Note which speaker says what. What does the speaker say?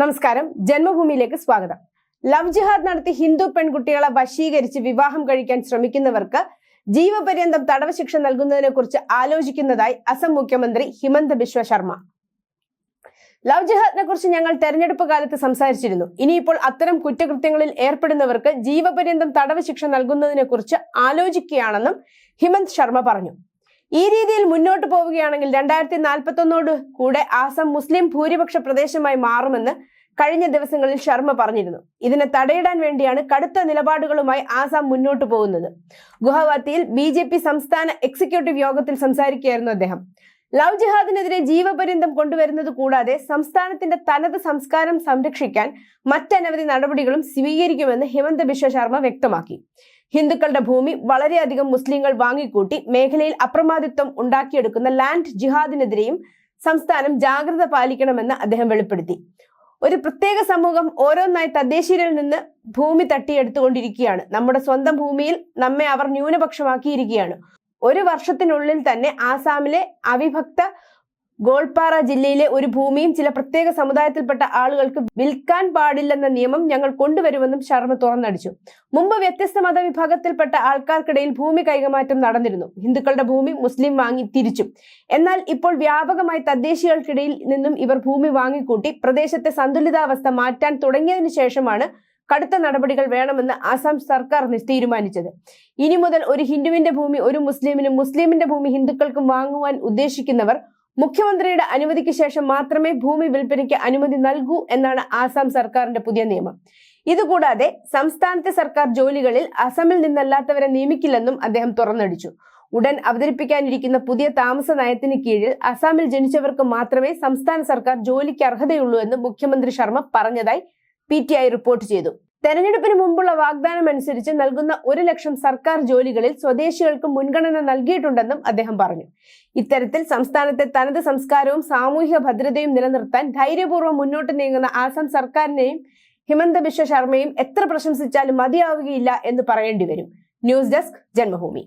Speaker 1: നമസ്കാരം. ജന്മഭൂമിയിലേക്ക് സ്വാഗതം. ലവ് ജിഹാദ് നടത്തി ഹിന്ദു പെൺകുട്ടികളെ വശീകരിച്ച് വിവാഹം കഴിക്കാൻ ശ്രമിക്കുന്നവർക്ക് ജീവപര്യന്തം തടവ് ശിക്ഷ നൽകുന്നതിനെ കുറിച്ച് ആലോചിക്കുന്നതായി അസം മുഖ്യമന്ത്രി ഹിമന്ത ബിശ്വ ശർമ്മ. ലവ് ജിഹാദിനെ കുറിച്ച് ഞങ്ങൾ തെരഞ്ഞെടുപ്പ് കാലത്ത് സംസാരിച്ചിരുന്നു. ഇനിയിപ്പോൾ അത്തരം കുറ്റകൃത്യങ്ങളിൽ ഏർപ്പെടുന്നവർക്ക് ജീവപര്യന്തം തടവ് ശിക്ഷ നൽകുന്നതിനെ കുറിച്ച് ആലോചിക്കുകയാണെന്നും ഹിമന്ത് ശർമ്മ പറഞ്ഞു. ഈ രീതിയിൽ മുന്നോട്ട് പോവുകയാണെങ്കിൽ രണ്ടായിരത്തി നാൽപ്പത്തൊന്നോട് കൂടെ ആസം മുസ്ലിം ഭൂരിപക്ഷ പ്രദേശമായി മാറുമെന്ന് കഴിഞ്ഞ ദിവസങ്ങളിൽ ശർമ്മ പറഞ്ഞിരുന്നു. ഇതിനെ തടയിടാൻ വേണ്ടിയാണ് കടുത്ത നിലപാടുകളുമായി ആസാം മുന്നോട്ട് പോകുന്നത്. ഗുവാഹത്തിയിൽ ബി ജെ പി സംസ്ഥാന എക്സിക്യൂട്ടീവ് യോഗത്തിൽ സംസാരിക്കുകയായിരുന്നു അദ്ദേഹം. ലവ് ജിഹാദിനെതിരെ ജീവപര്യന്തം കൊണ്ടുവരുന്നത് കൂടാതെ സംസ്ഥാനത്തിന്റെ തനത് സംസ്കാരം സംരക്ഷിക്കാൻ മറ്റനവധി നടപടികളും സ്വീകരിക്കുമെന്ന് ഹിമന്ത ബിശ്വ ശർമ്മ വ്യക്തമാക്കി. ഹിന്ദുക്കളുടെ ഭൂമി വളരെയധികം മുസ്ലിങ്ങൾ വാങ്ങിക്കൂട്ടി മേഖലയിൽ അപ്രമാദിത്വം ഉണ്ടാക്കിയെടുക്കുന്ന ലാൻഡ് ജിഹാദിനെതിരെയും സംസ്ഥാനം ജാഗ്രത പാലിക്കണമെന്ന് അദ്ദേഹം വെളിപ്പെടുത്തി. ഒരു പ്രത്യേക സമൂഹം ഓരോന്നായി തദ്ദേശീയരിൽ നിന്ന് ഭൂമി തട്ടിയെടുത്തുകൊണ്ടിരിക്കുകയാണ്. നമ്മുടെ സ്വന്തം ഭൂമിയിൽ നമ്മെ അവർ ന്യൂനപക്ഷമാക്കിയിരിക്കുകയാണ്. ഒരു വർഷത്തിനുള്ളിൽ തന്നെ ആസാമിലെ അവിഭക്ത ഗോൾപാറ ജില്ലയിലെ ഒരു ഭൂമിയും ചില പ്രത്യേക സമുദായത്തിൽപ്പെട്ട ആളുകൾക്ക് വിൽക്കാൻ പാടില്ലെന്ന നിയമം ഞങ്ങൾ കൊണ്ടുവരുമെന്നും ശർമ്മ തുറന്നടിച്ചു. മുമ്പ് വ്യത്യസ്ത മതവിഭാഗത്തിൽപ്പെട്ട ആൾക്കാർക്കിടയിൽ ഭൂമി കൈകമാറ്റം നടന്നിരുന്നു. ഹിന്ദുക്കളുടെ ഭൂമി മുസ്ലിം വാങ്ങി തിരിച്ചു. എന്നാൽ ഇപ്പോൾ വ്യാപകമായി തദ്ദേശികൾക്കിടയിൽ നിന്നും ഇവർ ഭൂമി വാങ്ങിക്കൂട്ടി പ്രദേശത്തെ സന്തുലിതാവസ്ഥ മാറ്റാൻ തുടങ്ങിയതിനു ശേഷമാണ് കടുത്ത നടപടികൾ വേണമെന്ന് ആസാം സർക്കാർ തീരുമാനിച്ചത്. ഇനി മുതൽ ഒരു ഹിന്ദുവിന്റെ ഭൂമി ഒരു മുസ്ലിമിനും മുസ്ലിമിന്റെ ഭൂമി ഹിന്ദുക്കൾക്കും വാങ്ങുവാൻ ഉദ്ദേശിക്കുന്നവർ മുഖ്യമന്ത്രിയുടെ അനുമതിക്ക് ശേഷം മാത്രമേ ഭൂമി വിൽപ്പനയ്ക്ക് അനുമതി നൽകൂ എന്നാണ് ആസാം സർക്കാരിന്റെ പുതിയ നിയമം. ഇതുകൂടാതെ സംസ്ഥാനത്തെ സർക്കാർ ജോലികളിൽ അസമിൽ നിന്നല്ലാത്തവരെ നിയമിക്കില്ലെന്നും അദ്ദേഹം തുറന്നടിച്ചു. ഉടൻ അവതരിപ്പിക്കാനിരിക്കുന്ന പുതിയ താമസ നയത്തിന് കീഴിൽ അസാമിൽ ജനിച്ചവർക്ക് മാത്രമേ സംസ്ഥാന സർക്കാർ ജോലിക്ക് അർഹതയുള്ളൂ എന്ന് മുഖ്യമന്ത്രി ശർമ്മ പറഞ്ഞതായി പി റിപ്പോർട്ട് ചെയ്തു. തെരഞ്ഞെടുപ്പിന് മുമ്പുള്ള വാഗ്ദാനം അനുസരിച്ച് നൽകുന്ന ഒരു ലക്ഷം സർക്കാർ ജോലികളിൽ സ്വദേശികൾക്ക് മുൻഗണന നൽകിയിട്ടുണ്ടെന്നും അദ്ദേഹം പറഞ്ഞു. ഇത്തരത്തിൽ സംസ്ഥാനത്തെ തനത് സംസ്കാരവും സാമൂഹിക ഭദ്രതയും നിലനിർത്താൻ ധൈര്യപൂർവം മുന്നോട്ട് നീങ്ങുന്ന ആസാം സർക്കാരിനെയും ഹിമന്ത ബിശ്വ ശർമ്മയും എത്ര പ്രശംസിച്ചാലും മതിയാവുകയില്ല എന്ന് പറയേണ്ടി വരും. News desk Janmabhumi.